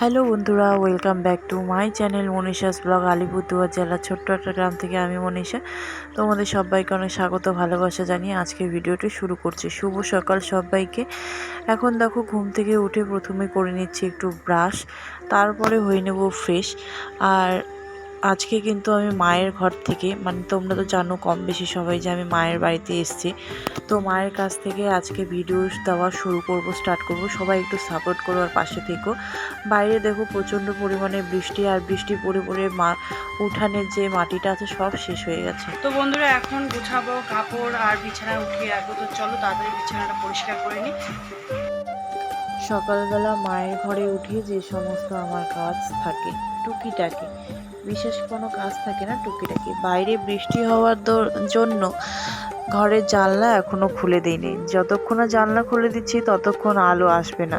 Hello বন্ধুরা welcome back to my channel Manisha's blog Alipurduar জেলা ছোট্ট একটা গ্রাম থেকে আমি মনীষা। তোমাদের সবাইকে অনেক স্বাগত, ভালোবাসা জানিয়ে আজকে ভিডিওটি শুরু করছি। শুভ সকাল সবাইকে। এখন দেখো, ঘুম থেকে উঠে প্রথমে করে নিচ্ছি একটু ব্রাশ তারপরে হয়ে নেব ফ্রেশ আর আজকে কিন্তু আমি মায়ের ঘর থেকে মানে তোমরা তো জানো কম বেশি সবাই যে আমি মায়ের বাড়িতে এসেছি তো মায়ের কাছ থেকে আজকে ভিডিও দেওয়া শুরু করব স্টার্ট করব। সবাই একটু সাপোর্ট করো আর পাশে থেকো। বাইরে দেখো প্রচণ্ড পরিমাণে বৃষ্টি আর বৃষ্টি পড়ে পড়ে মা উঠানের যে মাটিটা আছে সব শেষ হয়ে গেছে। তো বন্ধুরা এখন গুছাবো কাপড় আর বিছানা উঠিয়ে রাখব। তো চলো তাড়াতাড়ি বিছানাটা পরিষ্কার করে নিই সকালবেলা মায়ের ঘরে উঠে যে সমস্ত আমার কাজ থাকে টুকিটাকি। বিশেষ কোনো কাজ থাকে না টুকিটাকি। বাইরে বৃষ্টি হওয়ার জন্য ঘরের জানলা এখনও খুলে দিইনি। যতক্ষণ না জানলা খুলে দিচ্ছি, ততক্ষণ আলো আসবে না।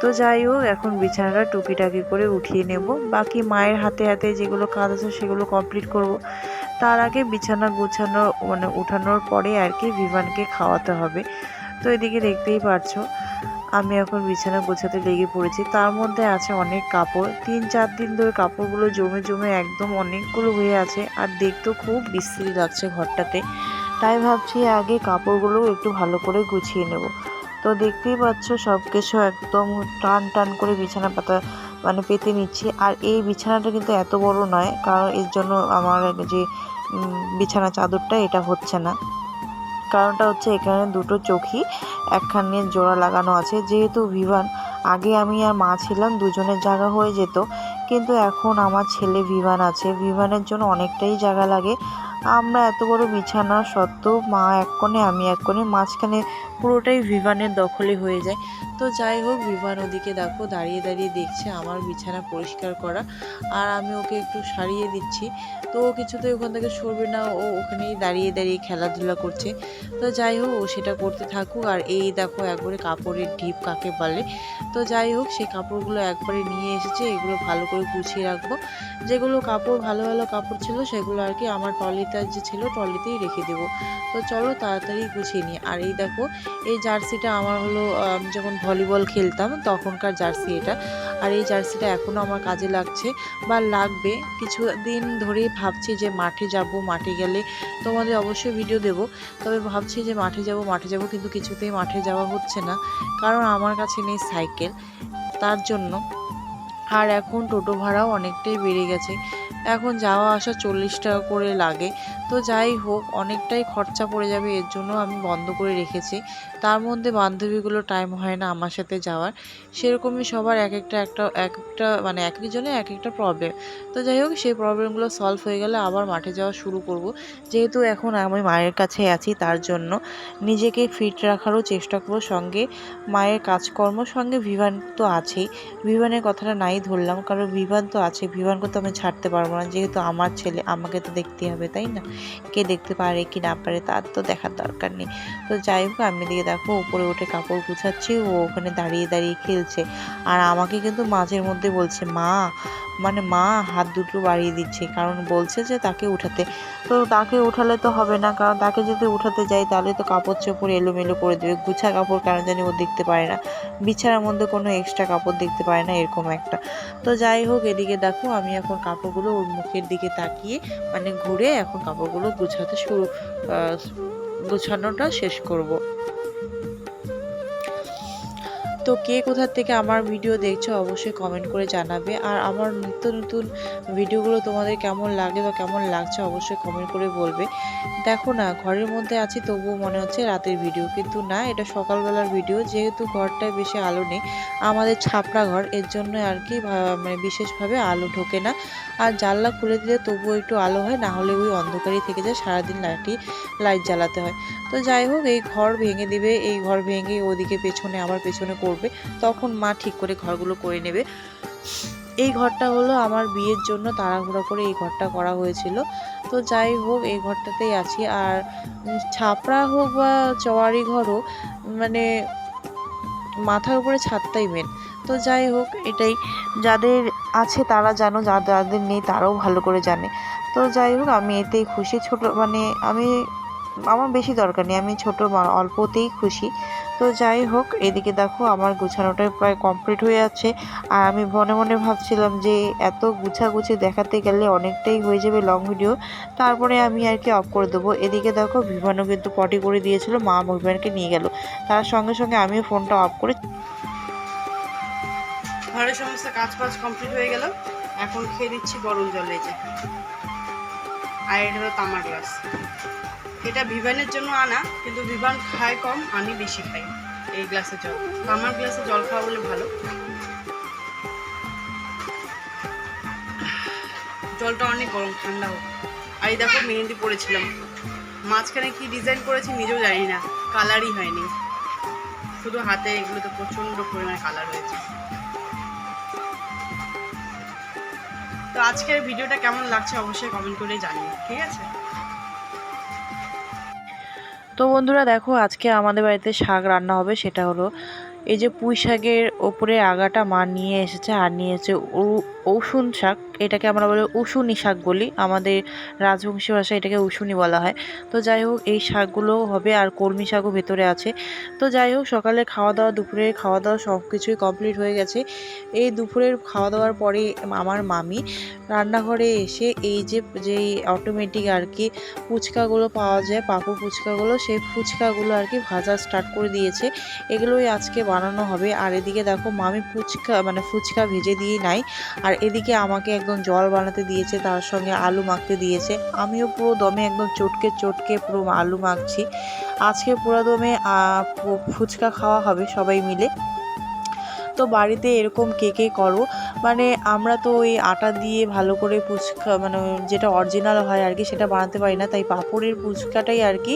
তো যাই হোক, এখন বিছানাটা টুকিটাকি করে উঠিয়ে নেব। বাকি মায়ের হাতে হাতে যেগুলো কাজ আছে সেগুলো কমপ্লিট করব। তার আগে বিছানা গুছানো মানে উঠানোর পরে আর কি বিমানকে খাওয়াতে হবে। তো এদিকে দেখতেই পারছ। আমি এখন বিছানা গোছাতে লেগে পড়েছি। তার মধ্যে আছে অনেক কাপড়। তিন, চার দিন ধরে কাপড়গুলো জমে জমে একদম অনেকগুলো হয়ে আছে আর দেখতেও খুব বিশ্রী লাগছে ঘরটাতে। তাই ভাবছি আগে কাপড়গুলো একটু ভালো করে গুছিয়ে নেব। তো দেখতেই পাচ্ছ সব কিছু একদম টান টান করে বিছানা পাতা মানে পেতে নিচ্ছি। আর এই বিছানাটা কিন্তু এত বড় নয়, কারণ এর জন্য আমার যে বিছানা চাদরটা এটা হচ্ছে না। কারণটা হচ্ছে এখানে দুটো চোখই একখানে জোড়া লাগানো আছে। যেহেতু ভিভান, আগে আমি আর মা ছিলাম, দুজনের জায়গা হয়ে যেত। কিন্তু এখন আমার ছেলে ভিভান আছে। ভিভানের জন্য অনেকটাই জায়গা লাগে। আমরা এত বড় বিছানা সত্ত্বেও মা এক কোণে, আমি এক কোণে, মাঝখানে পুরোটাই ভিভানের দখলে হয়ে যায়। তো যাই হোক ভিভান ওদিকে দেখো, দাঁড়িয়ে দাঁড়িয়ে দেখছে আমার বিছানা পরিষ্কার করা। আর আমি ওকে একটু সারিয়ে দিচ্ছি। তো ও কিছুতেই ওখান থেকে সরবে না, ও ওখানেই দাঁড়িয়ে দাঁড়িয়ে খেলাধুলা করছে। তো যাই হোক, ও সেটা করতে থাকুক। আর এই দেখো, একবারে কাপড়ের ঢিপ কাকে বলে। তো যাই হোক, সেই কাপড়গুলো একবারে নিয়ে এসেছে। এগুলো ভালো করে গুছিয়ে রাখব। যেগুলো কাপড়, ভালো ভালো কাপড় ছিল, সেগুলো আর কি আমার ট্রলিটা যে ছিল, ট্রলিতেই রেখে দেবো। তো চলো, তাড়াতাড়ি গুছিয়ে নিই। আর এই দেখো এই জার্সিটা আমার হলো যখন ভলিবল খেলতাম, তখনকার জার্সি এটা। আর এই জার্সিটা এখনও আমার কাজে লাগছে বা লাগবে। কিছু দিন ধরেই ভাবছি যে মাঠে যাব, মাঠে গেলে তোমাদের অবশ্যই ভিডিও দেবো। তবে ভাবছি যে মাঠে যাব মাঠে যাব কিন্তু কিছুতেই মাঠে যাওয়া হচ্ছে না। কারণ আমার কাছে নেই সাইকেল। তার জন্য। আর এখন টোটো ভাড়াও অনেকটাই বেড়ে গেছে। এখন যাওয়া আসা চল্লিশ টাকা করে লাগে। তো যাই হোক, অনেকটাই খরচা পড়ে যাবে, এর জন্য আমি বন্ধ করে রেখেছি। তার মধ্যে বান্ধবীগুলো টাইম হয় না আমার সাথে যাওয়ার। সেরকমই সবার এক একটা একটা, এক একটা মানে এক একজনের এক একটা প্রবলেম তো যাই হোক, সেই প্রবলেমগুলো সলভ হয়ে গেলে আবার মাঠে যাওয়া শুরু করব। যেহেতু এখন আমি মায়ের কাছে আছি, তার জন্য নিজেকে ফিট রাখারও চেষ্টা করব। সঙ্গে মায়ের কাজকর্ম, সঙ্গে ভিভান তো আছেই। ভিভানের কথাটা নাই ধরলাম, কারণ ভিভান তো আছে। ভিভানকে তো আমি ছাড়তে পারব না যেহেতু আমার ছেলে, আমাকে তো দেখতে হবে, তাই না? কে দেখতে পারে, কি না পারে, তার তো দেখার দরকার নেই। তো যাই হোক, আমি দিকে দেখো, উপরে উঠে কাপড় গুছাচ্ছি, ও ওখানে দাঁড়িয়ে দাঁড়িয়ে খেলছে। আর আমাকে কিন্তু মাঝের মধ্যে বলছে, মা মানে মা হাত দুটো বাড়িয়ে দিচ্ছে, কারণ বলছে যে তাকে উঠাতে। তো তাকে উঠালে তো হবে না, কারণ তাকে যদি উঠাতে যাই তাহলে তো কাপড় চোপড় এলোমেলো করে দেবে, গুছা কাপড় কেন জানি ও দেখতে পারে না। বিছানার মধ্যে কোনো এক্সট্রা কাপড় দেখতে পারে না, এরকম একটা। তো যাই হোক, এদিকে দেখো আমি এখন কাপড়গুলো ওর মুখের দিকে তাকিয়ে মানে ঘুরে এখন কাপড়গুলো গুছাতে শুরু গুছানোটা শেষ করব। তো কে কোথা থেকে আমার ভিডিও দেখছ অবশ্যই কমেন্ট করে জানাবে। আর আমার নিত্য নতুন ভিডিওগুলো তোমাদের কেমন লাগে বা কেমন লাগছে অবশ্যই কমেন্ট করে বলবে। দেখো না, ঘরের মধ্যে আছি তবুও মনে হচ্ছে রাতের ভিডিও, কিন্তু না, এটা সকালবেলার ভিডিও, যেহেতু ঘরটায় বেশি আলো নেই, আমাদের ছাপড়া ঘর, এর জন্য আর কি মানে বিশেষভাবে আলো ঢোকে না। আর জানলা খুলে দিলে তবুও একটু আলো হয়, না হলে ওই অন্ধকারই থেকে যায়, সারাদিন লাইটই, লাইট জ্বালাতে হয়। তো যাই হোক, এই ঘর ভেঙে দিবে, এই ঘর ভেঙে ওদিকে পেছনে আবার পেছনে করবে, তখন মা ঠিক করে ঘরগুলো করে নেবে। এই ঘরটা হলো আমার বিয়ের জন্য তাড়াহুড়ো করে এই ঘরটা করা হয়েছিল। তো যাই হোক, এই ঘরটাতেই আছি। আর ছাপড়া হোক বা চওয়ারি ঘর হোক মানে মাথার উপরে ছাদটাই মেন তো যাই হোক, এটাই। যাদের আছে তারা জানো যাদের নেই তারাও ভালো করে জানে। তো যাই হোক, আমি এতেই খুশি। ছোট মানে আমি, আমার বেশি দরকার নেই। আমি ছোট অল্পতেই খুশি। তো যাই হোক, এদিকে দেখো আমার গুছানোটা প্রায় কমপ্লিট হয়ে যাচ্ছে। আর আমি মনে মনে ভাবছিলাম যে এত গুছাগুছি দেখাতে গেলে অনেকটাই হয়ে যাবে লং ভিডিও তারপরে আমি আর কি অফ করে দেবো। এদিকে দেখো বিমানও কিন্তু পটি করে দিয়েছিল, মা বিমানকে নিয়ে গেল। তার সঙ্গে সঙ্গে আমিও ফোনটা অফ করে ঘরের সমস্ত কাজ বাজ কমপ্লিট হয়ে গেল। এখন খেয়ে দিচ্ছি গরম জলে যে। আর এটা হলো তামার গ্লাস এটা ভিভানের জন্য আনা, কিন্তু ভিভান খায় কম, আমি বেশি খাই এই গ্লাসে জল। আমার গ্লাসে জল খাওয়া বলে ভালো। জলটা অনেক গরম, ঠান্ডা হোক। আর এই দেখো মেহেন্দি পরেছিলাম। মাঝখানে কি ডিজাইন করেছি নিজেও জানি না কালারই হয়নি। শুধু হাতে এগুলোতে প্রচণ্ড পরিমাণে কালার হয়েছে। তো আজকের ভিডিওটা কেমন লাগছে অবশ্যই কমেন্ট করে জানিও, ঠিক আছে? তো বন্ধুরা দেখো, আজকে আমাদের বাড়িতে শাক রান্না হবে, সেটা হলো এই যে পুঁই শাকের ওপরে আগাটা মা নিয়ে এসেছে আর নিয়ে উসুন শাক, এটাকে আমরা বলি উসুনি শাক বলি। আমাদের রাজবংশী ভাষায় এটাকে উসুনি বলা হয়। তো যাই হোক, এই শাকগুলো হবে আর কলমি শাকও ভেতরে আছে। তো যাই হোক, সকালে খাওয়া দাওয়া দুপুরের খাওয়া দাওয়া সব কিছুই কমপ্লিট হয়ে গেছে। এই দুপুরের খাওয়া দাওয়ার পরে আমার মামি রান্নাঘরে এসে এই যে যেই অটোমেটিক আর কি ফুচকাগুলো পাওয়া যায় পাপু ফুচকাগুলো, সেই ফুচকাগুলো আর কি ভাজা স্টার্ট করে দিয়েছে। এগুলোই আজকে বানানো হবে। আর এদিকে দেখো, মামি ফুচকা মানে ফুচকা ভেজে দিয়ে নাই। আর এদিকে আমাকে একদম জল বানাতে দিয়েছে, তার সঙ্গে আলু মাখতে দিয়েছে। আমিও পুরো দমে একদম চটকে চটকে পুরো আলু মাখছি। আজকে পুরো দমে ফুচকা খাওয়া হবে সবাই মিলে। তো বাড়িতে এরকম কে কে করো? মানে আমরা তো ওই আটা দিয়ে ভালো করে ফুচকা মানে যেটা অরিজিনাল হয় আর কি, সেটা বানাতে পারি না। তাই পাঁপড়ের ফুচকাটাই আর কি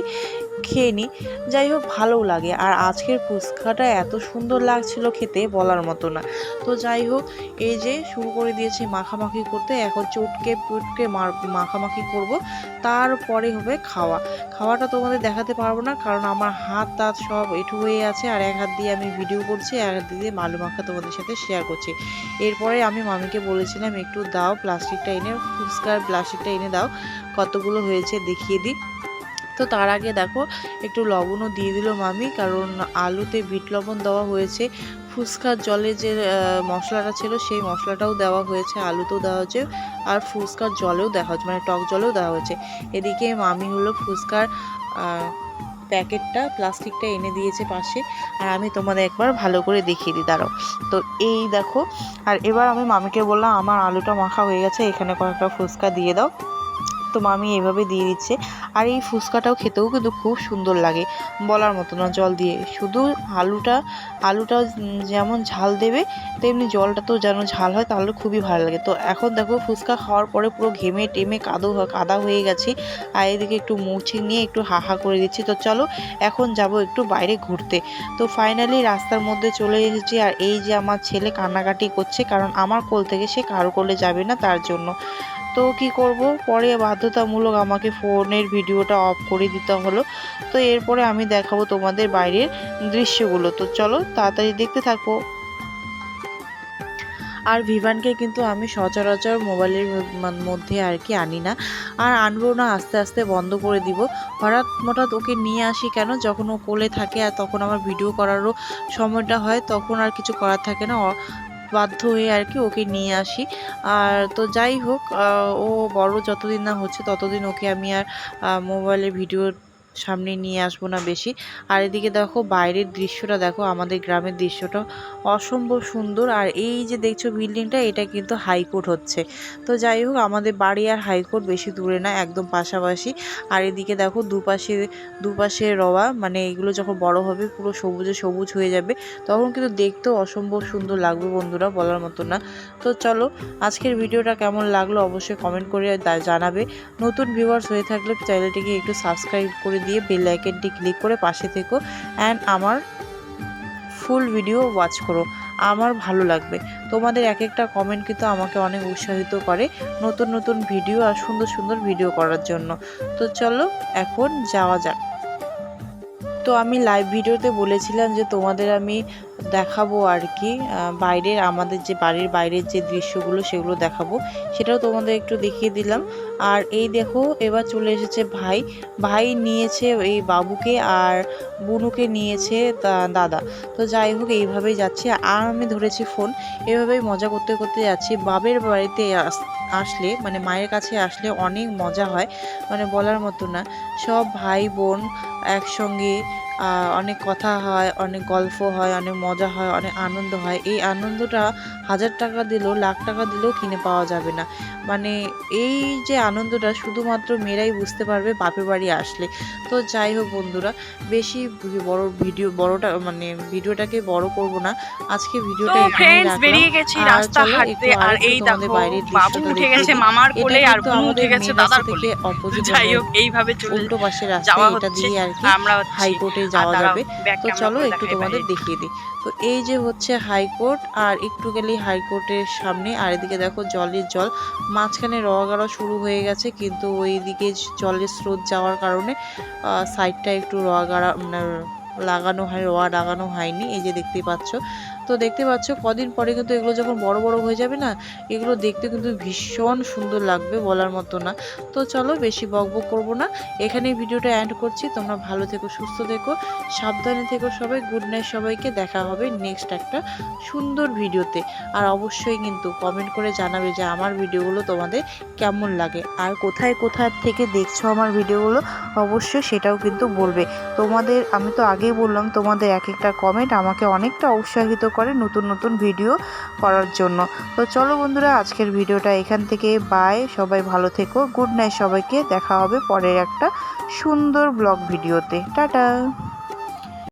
খেয়ে নিই যাই হোক, ভালোও লাগে। আর আজকের ফুচকাটা এত সুন্দর লাগছিল খেতে বলার মতো না। তো যাই হোক, এই যে শুরু করে দিয়েছি মাখামাখি করতে। এখন চটকে পুটকে মাখামাখি করব। তারপরে হবে খাওয়া। খাওয়াটা তোমাদের দেখাতে পারব না, কারণ আমার হাত তাত সব এটু হয়ে আছে আর এক হাত দিয়ে আমি ভিডিও করছি এক হাত দিয়ে মালু মাখা তোমাদের সাথে শেয়ার করছি। এরপরে আমি মামিকে বলেছিলাম, একটু দাও প্লাস্টিকটা এনে, ফুচকার প্লাস্টিকটা এনে দাও। কতগুলো হয়েছে দেখিয়ে দিই। তো তার আগে দেখো, একটু লবণও দিয়ে দিল মামি, কারণ আলুতে বিট লবণ দেওয়া হয়েছে। ফুচকার জলে যে মশলাটা ছিল, সেই মশলাটাও দেওয়া হয়েছে, আলুতেও দেওয়া হয়েছে, আর ফুচকার জলেও দেওয়া হয়েছে মানে টক জলেও দেওয়া হয়েছে। এদিকে মামি হলো ফুচকার প্যাকেটটা, প্লাস্টিকটা এনে দিয়েছে পাশে, আর আমি তোমাদের একবার ভালো করে দেখিয়ে দিই, দাঁড়াও। তো এই দেখো, আর এবার আমি মামিকে বললাম, আমার আলুটা মাখা হয়ে গেছে, এখানে কয়েকটা ফুচকা দিয়ে দাও। তো মামি এভাবে দিয়ে দিচ্ছে। আর এই ফুচকাটাও খেতেও কিন্তু খুব সুন্দর লাগে, বলার মতো না জল দিয়ে। শুধু আলুটা আলুটা যেমন ঝাল দেবে, তেমনি জলটা তো যেন ঝাল হয়, তাহলে খুবই ভালো লাগে। তো এখন দেখো ফুচকা খাওয়ার পরে পুরো ঘেমে টেমে কাদো কাদা হয়ে গেছে। আর এদিকে একটু মুছে নিয়ে একটু হাহা করে দিচ্ছি। তো চলো এখন যাব একটু বাইরে ঘুরতে। তো ফাইনালি রাস্তার মধ্যে চলে এসেছি। আর এই যে আমার ছেলে কান্নাকাটি করছে, কারণ আমার কোল থেকে সে কারও কোলে যাবে না তার জন্য। তো কি করব? পরে বাধ্যতামূলক আমাকে ফোনের ভিডিওটা অফ করে দিতে হলো। তো এরপরে আমি দেখাবো তোমাদের বাইরের দৃশ্যগুলো। তো চলো তাড়াতাড়ি দেখতে থাকো। আর ভিভানকে কিন্তু আমি সচরাচর মোবাইলের মধ্যে আর কি আনি না। আর আনব না, আস্তে আস্তে বন্ধ করে দিব। হঠাৎ হঠাৎ ওকে নিয়ে আসি কেন? যখন ও কোলে থাকে আর তখন আমার ভিডিও করারও সময়টা হয়, তখন আর কিছু করার থাকে না। বাধ্য হয়ে আর কি ওকে নিয়ে আসি। আর তো যাই হোক ও বড় যতদিন না হচ্ছে ততদিন ওকে আমি আর মোবাইলে ভিডিও সামনে নিয়ে আসব না বেশি। আর এদিকে দেখো বাইরের দৃশ্যটা, দেখো আমাদের গ্রামের দৃশ্যটা অসম্ভব সুন্দর। আর এই যে দেখছ বিল্ডিংটা, এটা কিন্তু হাইকোর্ট হচ্ছে। তো যাই হোক, আমাদের বাড়ি আর হাইকোর্ট বেশি দূরে না, একদম পাশাপাশি। আর এদিকে দেখো দুপাশে দুপাশে রওয়া মানে এগুলো যখন বড় হবে, পুরো সবুজে সবুজ হয়ে যাবে। তখন কিন্তু দেখতেও অসম্ভব সুন্দর লাগবে বন্ধুরা, বলার মতো না। তো চলো, আজকের ভিডিওটা কেমন লাগল অবশ্যই কমেন্ট করে জানাবে। নতুন ভিউয়ার্স হয়ে থাকলে চ্যানেলটিকে একটু সাবস্ক্রাইব করে দিয়ে বেল আইকনটি ক্লিক করে পাশে থেকো অ্যান্ড আমার ফুল ভিডিও ওয়াচ করো। আমার ভালো লাগবে। তোমাদের এক একটা কমেন্ট কিন্তু আমাকে অনেক উৎসাহিত করে নতুন নতুন ভিডিও আর সুন্দর সুন্দর ভিডিও করার জন্য। তো চলো, এখন যাওয়া যাক। তো আমি লাইভ ভিডিওতে বলেছিলাম যে তোমাদের আমি দেখাবো আর কি। বাইরের আমাদের যে বাড়ির বাইরের যে দৃশ্যগুলো সেগুলো দেখাবো, সেটাও তোমাদের একটু দেখিয়ে দিলাম। আর এই দেখো, এবার চলে এসেছে ভাই। ভাই নিয়েছে এই বাবুকে আর বুনুকে নিয়েছে দাদা। তো যাই হোক, এইভাবেই যাচ্ছি। আর আমি ধরেছি ফোন। এভাবেই মজা করতে করতে যাচ্ছি। বাবের বাড়িতে আস- আসলে মানে মায়ের কাছে আসলে অনেক মজা হয়। মানে বলার মতো না। সব ভাই বোন একসঙ্গে অনেক কথা হয় অনেক গল্প হয় অনেক মজা হয় অনেক আনন্দ হয়। এই আনন্দটা হাজার টাকা দিলেও লাখ টাকা দিলেও কিনে পাওয়া যাবে না। মানে এই যে আনন্দটা শুধুমাত্র মেয়েরাই বুঝতে পারবে বাপের বাড়ি আসলে। তো যাই হোক বন্ধুরা বেশি বড় ভিডিও বড়টা মানে ভিডিওটাকে বড় করব না। আজকে ভিডিওটা এখানেই রাখলাম। বেরিয়ে গেছি আর রাস্তা চলো হাঁটতে। একটু আর এই দেখো বাবু উঠে গেছে মামার কোলে আর উঠে গেছে দাদার কোলে। অপোজিট যাই হোক এইভাবে উল্টো পাশে রাস্তা এটা দিয়ে আর কি। আমরা হাইকোর্টে আর যাওয়া যাবে। তো চলো একটু তোমাদের দেখিয়ে দিই। তো এই যে হচ্ছে হাইকোর্ট আর একটু গেলেই হাইকোর্টের সামনে আর এদিকে দেখো জলের জল। মাঝখানে রওয়া গাড়া শুরু হয়ে গেছে কিন্তু ওইদিকে জলের স্রোত যাওয়ার কারণে সাইডটা একটু রওয়া গাড়া মানে লাগানো হয় রোয়া লাগানো হয়নি। এই যে দেখতেই পাচ্ছ। তো দেখতে পাচ্ছ, কদিন পরে কিন্তু এগুলো যখন বড় বড় হয়ে যাবে না, এগুলো দেখতে কিন্তু ভীষণ সুন্দর লাগবে বলার মতো না। তো চলো বেশি বক বক করব না। এখানে ভিডিওটা এন্ড করছি। তোমরা ভালো থেকো, সুস্থ থেকো, সাবধানে থেকো সবাই। গুড নাইট সবাইকে। দেখা হবে নেক্সট একটা সুন্দর ভিডিওতে। আর অবশ্যই কিন্তু কমেন্ট করে জানাবে যে আমার ভিডিওগুলো তোমাদের কেমন লাগে। আর কোথায় কোথায় থেকে দেখছ আমার ভিডিওগুলো, অবশ্যই সেটাও কিন্তু বলবে। তোমাদের, আমি তো আগেই বললাম, তোমাদের এক একটা কমেন্ট আমাকে অনেকটা উৎসাহিত করে নতুন নতুন ভিডিও করার জন্য। তো চলো বন্ধুরা, আজকের ভিডিওটা এখান থেকে বাই সবাই ভালো থেকো। গুড নাইট সবাইকে। দেখা হবে পরের একটা সুন্দর ব্লগ ভিডিওতে। টাটা!